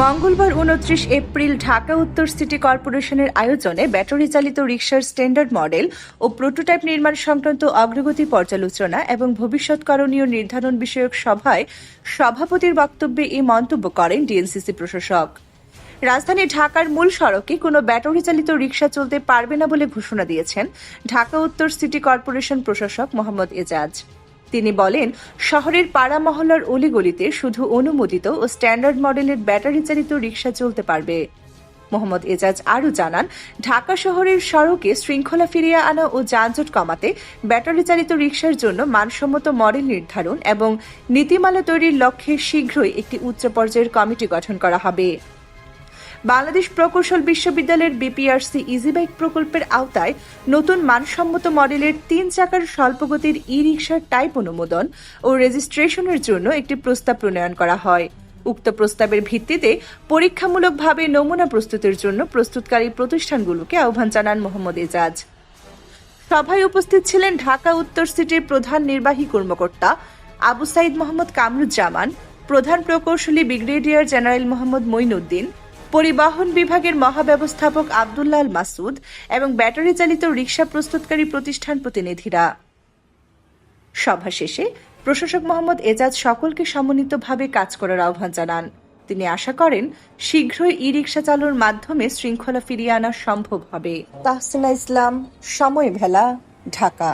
মঙ্গলবার উনত্রিশ এপ্রিল ঢাকা উত্তর সিটি কর্পোরেশনের আয়োজনে ব্যাটারি চালিত রিক্সার স্ট্যান্ডার্ড মডেল ও প্রোটোটাইপ নির্মাণ সংক্রান্ত অগ্রগতি পর্যালোচনা এবং ভবিষ্যৎ করণীয় নির্ধারণ বিষয়ক সভায় সভাপতির বক্তব্যে এই মন্তব্য করেন ডিএনসিসি প্রশাসক। রাজধানী ঢাকার মূল সড়কে কোনো ব্যাটারি চালিত রিকশা চলতে পারবে না বলে ঘোষণা দিয়েছেন ঢাকা উত্তর সিটি কর্পোরেশন প্রশাসক মোহাম্মদ এজাজ। তিনি বলেন, শহরের পাড়া মহল্লার অলিগলিতে শুধু অনুমোদিত ও স্ট্যান্ডার্ড মডেলের ব্যাটারি চালিত রিক্সা চলতে পারবে। মোহাম্মদ এজাজ আরও জানান, ঢাকা শহরের সড়কে শৃঙ্খলা ফিরিয়ে আনা ও যানজট কমাতে ব্যাটারি চালিত রিকশার জন্য মানসম্মত মডেল নির্ধারণ এবং নীতিমালা তৈরির লক্ষ্যে শীঘ্রই একটি উচ্চ পর্যায়ের কমিটি গঠন করা হবে। বাংলাদেশ প্রকৌশল বিশ্ববিদ্যালয়ের বিপিআরসি ইজিবাইক প্রকল্পের আওতায় নতুন মানসম্মত মডেলের তিন চাকার স্বল্পগতির ই রিকশার টাইপ অনুমোদন ও রেজিস্ট্রেশনের জন্য একটি প্রস্তাব প্রণয়ন করা হয়। উক্ত প্রস্তাবের ভিত্তিতে পরীক্ষামূলকভাবে নমুনা প্রস্তুতের জন্য প্রস্তুতকারী প্রতিষ্ঠানগুলোকে আহ্বান জানান মোহাম্মদ এজাজ। সভায় উপস্থিত ছিলেন ঢাকা উত্তর সিটির প্রধান নির্বাহী কর্মকর্তা আবু সাইদ মোহাম্মদ কামরুজ্জামান, প্রধান প্রকৌশলী ব্রিগেডিয়ার জেনারেল মোহাম্মদ মঈনুদ্দিন পরিবহন বিভাগের মহাব্যবস্থাপক আবদুল্লাহ আল মাসুদ এবং ব্যাটারি চালিত রিক্সা প্রস্তুতকারী প্রতিষ্ঠান প্রতিনিধিরা। সভা শেষে প্রশাসক মোহাম্মদ এজাজ সকলকে সমন্বিতভাবে কাজ করার আহ্বান জানান। তিনি আশা করেন, শীঘ্রই ই রিক্সা চালুর মাধ্যমে শৃঙ্খলা ফিরিয়ে আনা সম্ভব হবে। তাহসিনা ইসলাম, সময় ভেলা, ঢাকা।